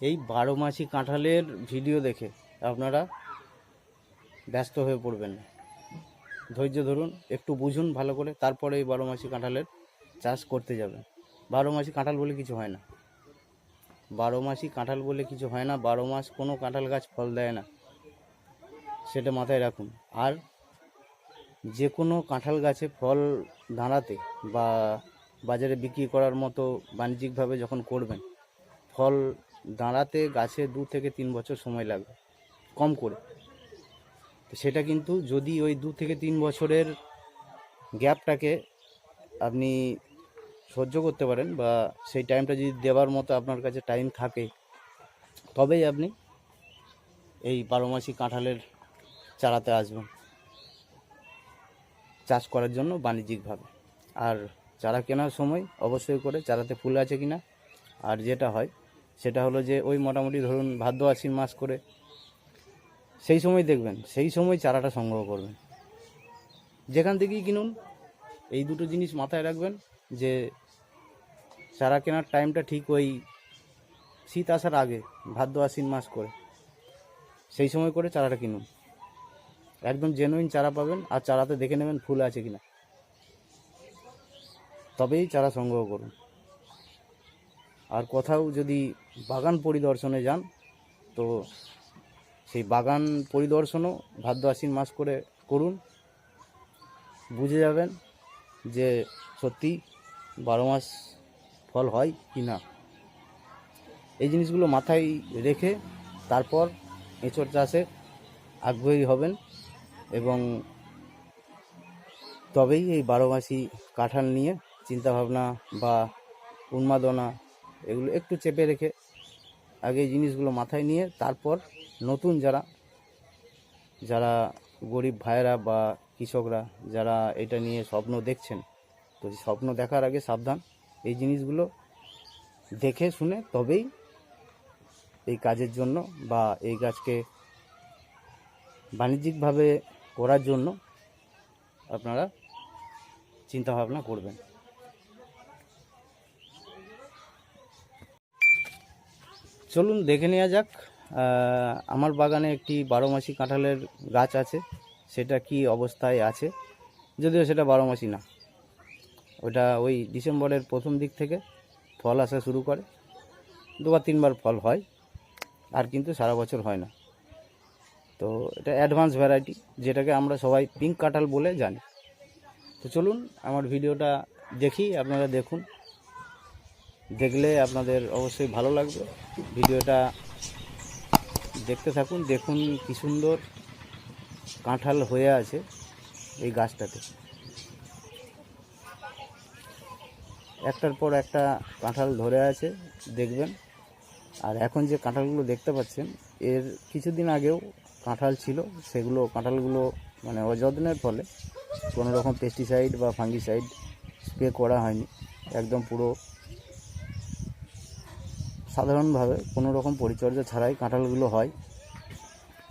এই বারো মাসি কাঁঠালের ভিডিও দেখে আপনারা ব্যস্ত হয়ে পড়বেন না। ধৈর্য ধরুন, একটু বুঝুন ভালো করে, তারপরে এই বারো মাসি কাঁঠালের চাষ করতে যাবেন। বারো মাসি কাঁঠাল বলে কিছু হয় না। বারো মাসি কাঁঠাল বলে কিছু হয় না, বারো মাস কোনো কাঁঠাল গাছ ফল দেয় না। সেটা মাথায় রাখুন। আর যে কোনো কাঁঠাল গাছে ফল দাঁড়াতে বা বাজারে বিক্রি করার মতো বাণিজ্যিকভাবে যখন করবেন, ফল দাঁড়াতে গাছে দু থেকে তিন বছর সময় লাগবে, কম করে। তো সেটা কিন্তু যদি ওই দু থেকে তিন বছরের গ্যাপটাকে আপনি সহ্য করতে পারেন বা সেই টাইমটা যদি দেওয়ার মতো আপনার কাছে টাইম থাকে, তবেই আপনি এই বারো মাসি কাঁঠালের চারাতে আসবেন। চাষ করার জন্য বাণিজ্যিকভাবে। আর চারা কেনার সময় অবশ্যই করে চারাতে ফুল আছে কিনা, আর যেটা হয় সেটা হলো যে ওই মোটামুটি ধরুন ভাদ্র আশ্বিন মাস করে, সেই সময় দেখবেন, সেই সময় চারাটা সংগ্রহ করবেন। যেখান থেকেই কিনুন, এই দুটো জিনিস মাথায় রাখবেন যে চারা কেনার টাইমটা ঠিক ওই শীত আসার আগে, ভাদ্র আশ্বিন মাস করে, সেই সময় করে চারাটা কিনুন। একদম জেনুইন চারা পাবেন আর চারাতে দেখে নেবেন ফুল আছে কিনা। তবেই চারা সংগ্রহ করুন। আর কোথাও যদি বাগান পরিদর্শনে যান, তো সেই বাগান পরিদর্শনও ভাদ্র আশ্বিন মাস করে করুন। বুঝে যাবেন যে সত্যি বারো মাস ফল হয় কি না। এই জিনিসগুলো মাথায় রেখে তারপর এঁচড় চাষে আগ্রহী হবেন এবং তবেই এই বারো মাসি কাঁঠাল নিয়ে চিন্তাভাবনা বা উন্মাদনা এগুলো একটু চেপে রেখে আগে এই জিনিসগুলো মাথায় নিয়ে তারপর নতুন যারা যারা গরিব ভাইয়েরা বা কৃষকরা যারা এটা নিয়ে স্বপ্ন দেখছেন, তো স্বপ্ন দেখার আগে সাবধান, এই জিনিসগুলো দেখে শুনে তবেই এই কাজের জন্য বা এই গাছকে বাণিজ্যিকভাবে করার জন্য আপনারা চিন্তাভাবনা করবেন। চলুন দেখে নেওয়া যাক আমার বাগানে একটি বারো মাসি কাঁঠালের গাছ আছে, সেটা কি অবস্থায় আছে? যদিও সেটা বারো মাসি না। ওটা ওই ডিসেম্বরের প্রথম দিক থেকে ফল আসা শুরু করে। দুবার তিনবার ফল হয়, আর কিন্তু সারা বছর হয় না। তো এটা অ্যাডভান্স ভ্যারাইটি, যেটাকে আমরা সবাই পিঙ্ক কাঁঠাল বলে জানি। তো চলুন আমার ভিডিওটা দেখি, আপনারা দেখুন। দেখলে আপনাদের অবশ্যই ভালো লাগবে। ভিডিওটা দেখতে থাকুন, দেখুন কি সুন্দর কাঁঠাল হয়ে আছে এই গাছটাতে। একটার পর একটা কাঁঠাল ধরে আছে, দেখবেন। আর এখন যে কাঁঠালগুলো দেখতে পাচ্ছেন, এর কিছুদিন আগেও কাঁঠাল ছিল, সেগুলো কাঁঠালগুলো মানে অযত্নের ফলে কোনো রকম পেস্টিসাইড বা ফাঙ্গিসাইড স্প্রে করা হয়নি, একদম পুরো সাধারণভাবে কোনো রকম পরিচর্যা ছাড়াই কাঁঠালগুলো হয়।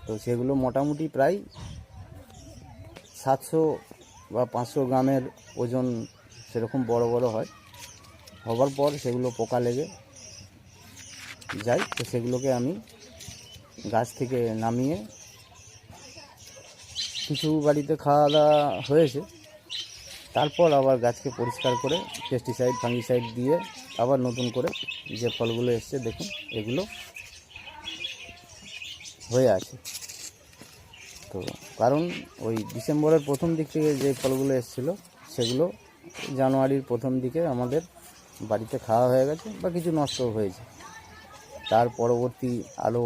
তো সেগুলো মোটামুটি প্রায় সাতশো বা পাঁচশো গ্রামের ওজন সেরকম বড় বড় হয়। হবার পর সেগুলো পোকা লেগে যায়। তো সেগুলোকে আমি গাছ থেকে নামিয়ে কিছু বাড়িতে খাওয়া দাওয়া হয়েছে। তারপর আবার গাছকে পরিষ্কার করে পেস্টিসাইড ফাঙ্গিসাইড দিয়ে আবার নতুন করে যে ফলগুলো এসছে, দেখুন, এগুলো হয়ে আছে। তো কারণ ওই ডিসেম্বরের প্রথম দিক থেকে যে ফলগুলো এসেছিল, সেগুলো জানুয়ারির প্রথম দিকে আমাদের বাড়িতে খাওয়া হয়ে গেছে বা কিছু নষ্ট হয়েছে। তার পরবর্তী আরও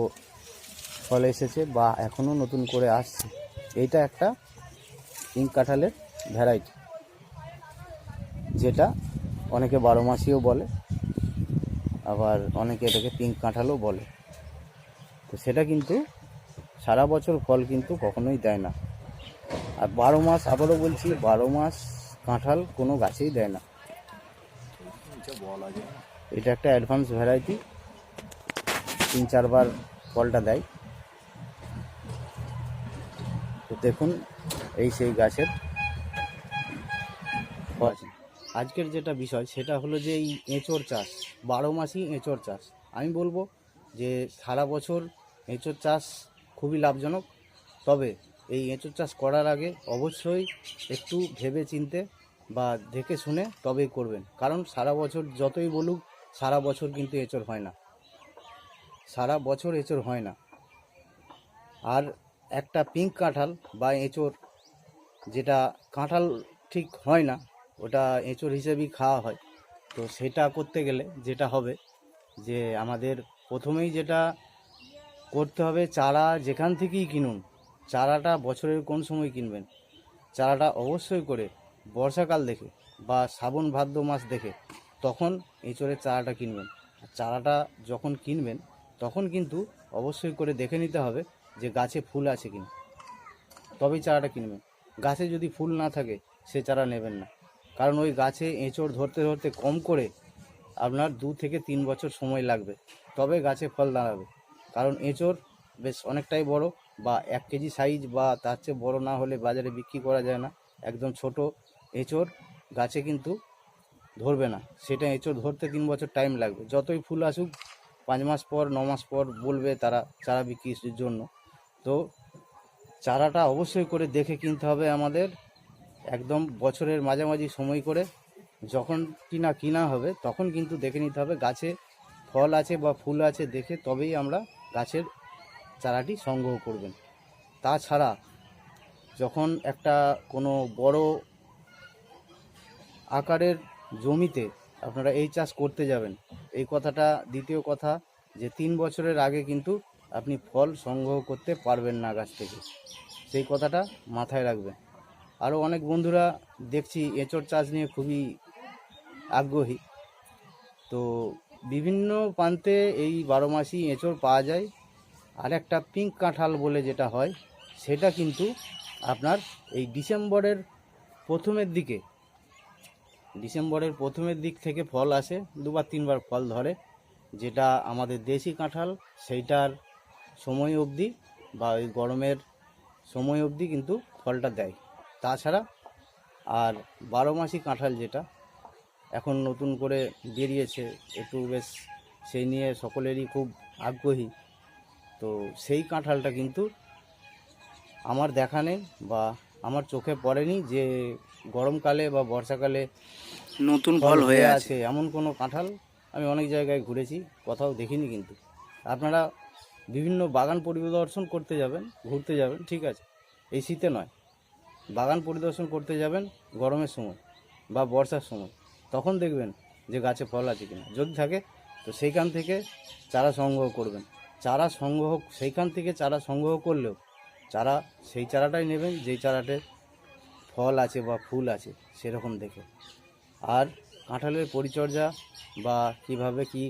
ফল এসেছে বা এখনও নতুন করে আসছে। এইটা একটা পিঙ্ক কাঁঠালের ভ্যারাইটি, যেটা অনেকে বারো মাসিও বলে। আবার অনেকে এটাকে পিঙ্ক কাঁঠালও বলে। তো সেটা কিন্তু সারা বছর ফল কিন্তু কখনোই দেয় না। আর বারো মাস, আবারও বলছি, বারো মাস কাঁঠাল কোনো গাছেই দেয় না। এটা একটা অ্যাডভান্স ভ্যারাইটি তিন, চারবার ফলটা দেয়। তো দেখুন, এই সেই গাছের ফল। আজকের যেটা বিষয়, সেটা হলো যে এই এঁচড় চাষ। বারো মাসই এঁচড় চাষ। আমি বলব যে সারা বছর এঁচোড় চাষ খুবই লাভজনক। তবে এই এঁচোড় চাষ করার আগে অবশ্যই একটু ভেবে চিনতে বা দেখে শুনে তবেই করবেন। কারণ সারা বছর যতই বলুক, সারা বছর কিন্তু এঁচোড় হয় না। সারা বছর এঁচোড় হয় না। আর একটা পিঙ্ক কাঁঠাল বা এঁচোড় যেটা কাঁঠাল ঠিক হয় না, ওটা এঁচোড় হিসেবেই খাওয়া হয়। তো সেটা করতে গেলে যেটা হবে যে আমাদের প্রথমেই যেটা করতে হবে, চারা যেখান থেকেই কিনুন, চারাটা বছরের কোন সময় কিনবেন? চারাটা অবশ্যই করে বর্ষাকাল দেখে বা শ্রাবণ ভাদ্র মাস দেখে তখন এঁচড়ের চারাটা কিনবেন। চারাটা যখন কিনবেন, তখন কিন্তু অবশ্যই করে দেখে নিতে হবে যে গাছে ফুল আছে কিনা। তবেই চারাটা কিনবেন। গাছে যদি ফুল না থাকে, সে চারা নেবেন না। কারণ ওই গাছে এঁচড় ধরতে ধরতে কম করে আপনার দু থেকে তিন বছর সময় লাগবে, তবে গাছে ফল দাঁড়াবে। কারণ এঁচড় বেশ অনেকটাই বড় বা এক কেজি সাইজ বা তার চেয়ে বড় না হলে বাজারে বিক্রি করা যায় না। একদম ছোট এঁচড় গাছে কিন্তু ধরবে না। সেটা এঁচড় ধরতে তিন বছর টাইম লাগবে। যতই ফুল আসুক, পাঁচ মাস পর, ন মাস পর বলবে তারা চারা বিক্রির জন্য। তো চারাটা অবশ্যই করে দেখে কিনতে হবে আমাদের। একদম বছরের মাঝামাঝি সময় করে যখন কিনা কিনা হবে, তখন কিন্তু দেখে নিতে হবে গাছে ফল আছে বা ফুল আছে দেখে তবেই আমরা গাছের চারাটি সংগ্রহ করবেন। তাছাড়া যখন একটা কোনো বড় আকারের জমিতে আপনারা এই চাষ করতে যাবেন, এই কথাটা দ্বিতীয় কথা যে তিন বছরের আগে কিন্তু আপনি ফল সংগ্রহ করতে পারবেন না গাছ থেকে। সেই কথাটা মাথায় রাখবেন। আরও অনেক বন্ধুরা দেখছি, এঁচড় চাষ নিয়ে খুবই আগ্রহী। তো বিভিন্ন প্রান্তে এই বারো মাসই এঁচড় পাওয়া যায়। আর একটা পিঙ্ক কাঁঠাল বলে যেটা হয়, সেটা কিন্তু আপনার এই ডিসেম্বরের প্রথমের দিকে, ডিসেম্বরের প্রথমের দিক থেকে ফল আসে, দুবার তিনবার ফল ধরে, যেটা আমাদের দেশি কাঁঠাল, সেইটার সময় অবধি বা ওই গরমের সময় অবধি কিন্তু ফলটা দেয়। তাছাড়া আর বারো মাসি কাঁঠাল যেটা এখন নতুন করে বেরিয়েছে একটু বেশ সেই নিয়ে সকলেরই খুব আগ্রহী। তো সেই কাঁঠালটা কিন্তু আমার দেখা নেই বা আমার চোখে পড়েনি যে গরমকালে বা বর্ষাকালে নতুন ফল হয়ে আছে এমন কোনো কাঁঠাল আমি অনেক জায়গায় ঘুরেছি কোথাও দেখিনি কিন্তু। আপনারা বিভিন্ন বাগান পরিদর্শন করতে যাবেন ঘুরতে যাবেন ঠিক আছে। এই শীতে নয়। বাগান পরিদর্শন করতে যাবেন গরমের সময় বা বর্ষার সময়, তখন দেখবেন যে গাছে ফল আছে কিনা। যদি থাকে, তো সেইখান থেকে চারা সংগ্রহ করবেন। চারা সংগ্রহ, সেইখান থেকে চারা সংগ্রহ করলেও চারা, সেই চারাটাই নেবেন, যেই চারাতে ফল আছে বা ফুল আছে, সেরকম দেখে। আর কাঁঠালের পরিচর্যা বা কীভাবে কি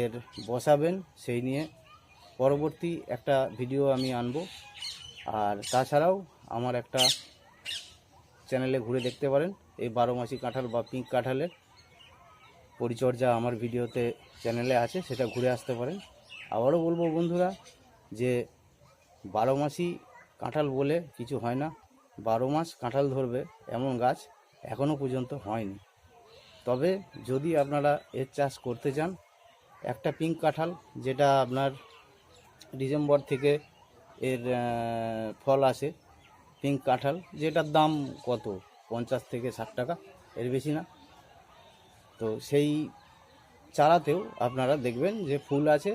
এর বসাবেন, সেই নিয়ে পরবর্তী একটা ভিডিও আমি আনব। আর তাছাড়াও আমার একটা চ্যানেলে ঘুরে দেখতে পারেন। এই বারো মাসি কাঁঠাল বা পিঙ্ক কাঁঠালের পরিচর্যা আমার ভিডিওতে চ্যানেলে আছে, সেটা ঘুরে আসতে পারেন। আবারও বলব বন্ধুরা যে বারো মাসি কাঁঠাল বলে কিছু হয় না। বারো মাস কাঁঠাল ধরবে এমন গাছ এখনও পর্যন্ত হয়নি। তবে যদি আপনারা এর চাষ করতে চান, একটা পিঙ্ক কাঁঠাল যেটা আপনার ডিসেম্বর থেকে এর ফল আসে পিঙ্ক কাঁঠাল, যেটার দাম কত? পঞ্চাশ থেকে ষাট টাকা, এর বেশি না। তো সেই চারাতেও আপনারা দেখবেন যে ফুল আছে,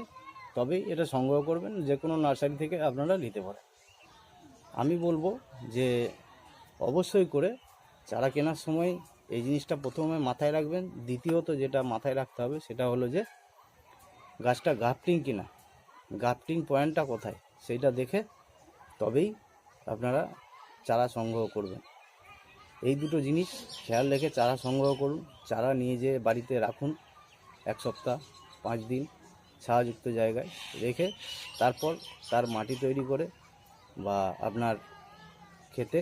তবেই এটা সংগ্রহ করবেন, যে কোনো নার্সারি থেকে আপনারা নিতে পারেন। আমি বলব যে অবশ্যই করে চারা কেনার সময় এই জিনিসটা প্রথমে মাথায় রাখবেন। দ্বিতীয়ত যেটা মাথায় রাখতে হবে, সেটা হলো যে গাছটা গাফটিং কিনা, গাফটিং পয়েন্টটা কোথায় সেইটা দেখে তবেই আপনারা চারা সংগ্রহ করবেন। এই দুটো জিনিস খেয়াল রেখে চারা সংগ্রহ করুন। চারা নিয়ে যেয়ে বাড়িতে রাখুন এক সপ্তাহ, পাঁচ দিন ছায়াযুক্ত জায়গায় রেখে তারপর তার মাটি তৈরি করে বা আপনার খেতে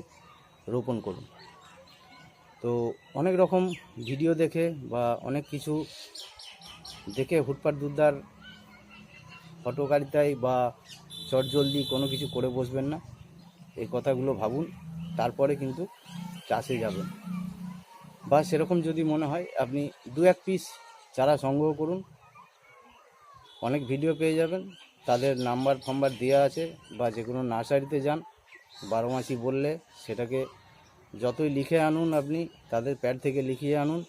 রোপণ করুন। তো অনেক রকম ভিডিও দেখে বা অনেক কিছু দেখে হুটপাট দুধদার ফটোকারিতায় বা চটজলদি কোনো কিছু করে বসবেন না। এই কথাগুলো ভাবুন, তারপরে কিন্তু চাষে যাবেন। বা সেরকম যদি মনে হয়, আপনি দু এক পিস চারা সংগ্রহ করুন। অনেক ভিডিও পেয়ে যাবেন। তাদের নাম্বার ফাম্বার দেওয়া আছে বা যে কোনো নার্সারিতে যান। বারো মাসি বললে সেটাকে যতই লিখে আনুন আপনি, তাদের প্যাড থেকে লিখিয়ে আনুন।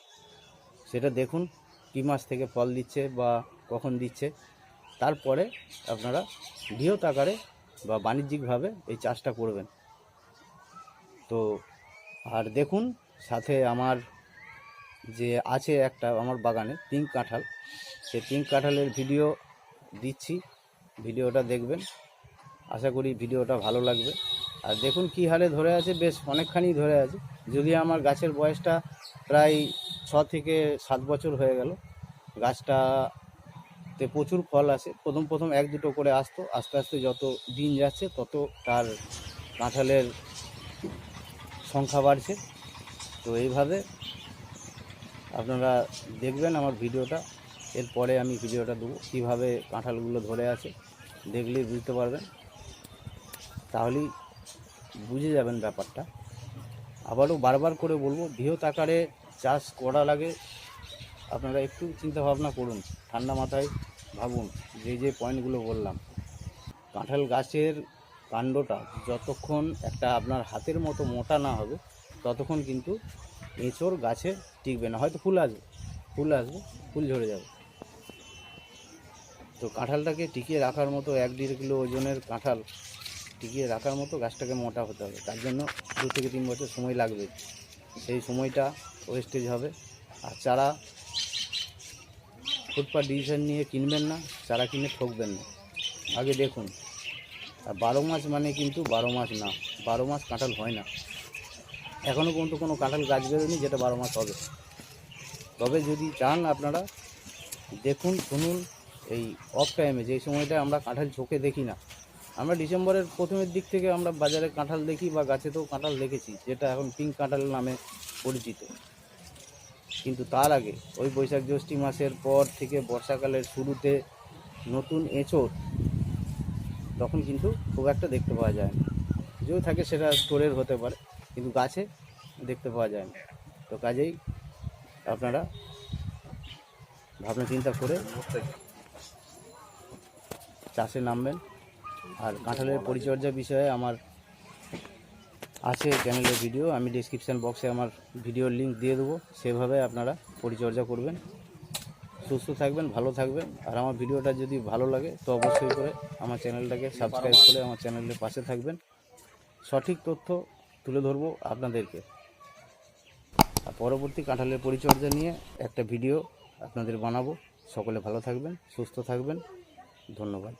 সেটা দেখুন, কী মাস থেকে ফল দিচ্ছে বা কখন দিচ্ছে। তারপরে আপনারা বৃহৎ আকারে বা বাণিজ্যিকভাবে এই চাষটা করবেন। তো আর দেখুন, সাথে আমার যে আছে একটা আমার বাগানে পিঙ্ক কাঁঠাল। সেই পিঙ্ক কাঁঠালের ভিডিও দিচ্ছি, ভিডিওটা দেখবেন। আশা করি ভিডিওটা ভালো লাগবে। আর দেখুন কী হারে ধরে আছে, বেশ অনেকখানি ধরে আছে। যদি আমার গাছের বয়সটা প্রায় ছ থেকে সাত বছর হয়ে গেল গাছটাতে প্রচুর ফল আসে প্রথম প্রথম এক দুটো করে আসতো। আস্তে আস্তে যত দিন যাচ্ছে, তত তার কাঁঠালের সংখ্যা বাড়ছে। তো এইভাবে আপনারা দেখবেন আমার ভিডিওটা। এরপরে আমি ভিডিওটা দেবো, কীভাবে কাঁঠালগুলো ধরে আছে। দেখলেই বুঝতে পারবেন। তাহলেই বুঝে যাবেন ব্যাপারটা। আবারও বারবার করে বলব, বৃহৎ আকারে চাষ করা লাগে। আপনারা একটু চিন্তা ভাবনা করুন। ঠান্ডা মাথায় ভাবুন, যে যে পয়েন্টগুলো বললাম, কাঁঠাল গাছের কাণ্ডটা যতক্ষণ একটা আপনার হাতের মতো মোটা না হবে, ততক্ষণ কিন্তু এঁচড় গাছে টিকবে না। হয়তো ফুল আসবে ফুল আসবে, ফুল ঝরে যাবে। তো কাঁঠালটাকে টিকিয়ে রাখার মতো এক দেড় কিলো ওজনের কাঁঠাল টিকিয়ে রাখার মতো গাছটাকে মোটা হতে হবে। তার জন্য দু থেকে তিন বছর সময় লাগবে। সেই সময়টা ওয়েস্টেজ হবে। আর চারা ফুটপাথ ডিসিশন নিয়ে কিনবেন না, চারা কিনে ঠকবেন না। আগে দেখুন, আর বারো মাস মানে কিন্তু বারো মাস না, বারো মাস কাঁঠাল হয় না। এখনও পর্যন্ত কোনো কাঁঠাল গাছ বেরোয়নি যেটা বারো মাস হবে। তবে যদি চান আপনারা, দেখুন, শুনুন, এই অফ টাইমে যে সময়টা আমরা কাঁঠাল চোখে দেখি না। আমরা ডিসেম্বরের প্রথমের দিক থেকে আমরা বাজারে কাঁঠাল দেখি বা গাছেতেও কাঁঠাল দেখেছি, যেটা এখন পিঙ্ক কাঁঠাল নামে পরিচিত। কিন্তু তার আগে ওই বৈশাখ জ্যৈষ্ঠী মাসের পর থেকে বর্ষাকালের শুরুতে নতুন এঁচড় তখন কিন্তু খুব একটা দেখতে পাওয়া যায় না। যদি থাকে সেটা স্টোরের হতে পারে, কিন্তু গাছে দেখতে পাওয়া যায় না। তো কাজেই আপনারা ভাবনা চিন্তা করে চাষে নামবেন। আর কাঁঠালের পরিচর্যা বিষয়ে আমার আছে চ্যানেলের ভিডিও আমি ডিসক্রিপশান বক্সে আমার ভিডিওর লিঙ্ক দিয়ে দেবো। সেভাবে আপনারা পরিচর্যা করবেন। সুস্থ থাকবেন, ভালো থাকবেন। আর আমার ভিডিওটা যদি ভালো লাগে, তো অবশ্যই করে আমার চ্যানেলটাকে সাবস্ক্রাইব করে আমার চ্যানেলের পাশে থাকবেন। সঠিক তথ্য তুলে ধরবো আপনাদেরকে। আর পরবর্তী কাঁঠালের পরিচর্যা নিয়ে একটা ভিডিও আপনাদের বানাবো। সকলে ভালো থাকবেন, সুস্থ থাকবেন। ধন্যবাদ।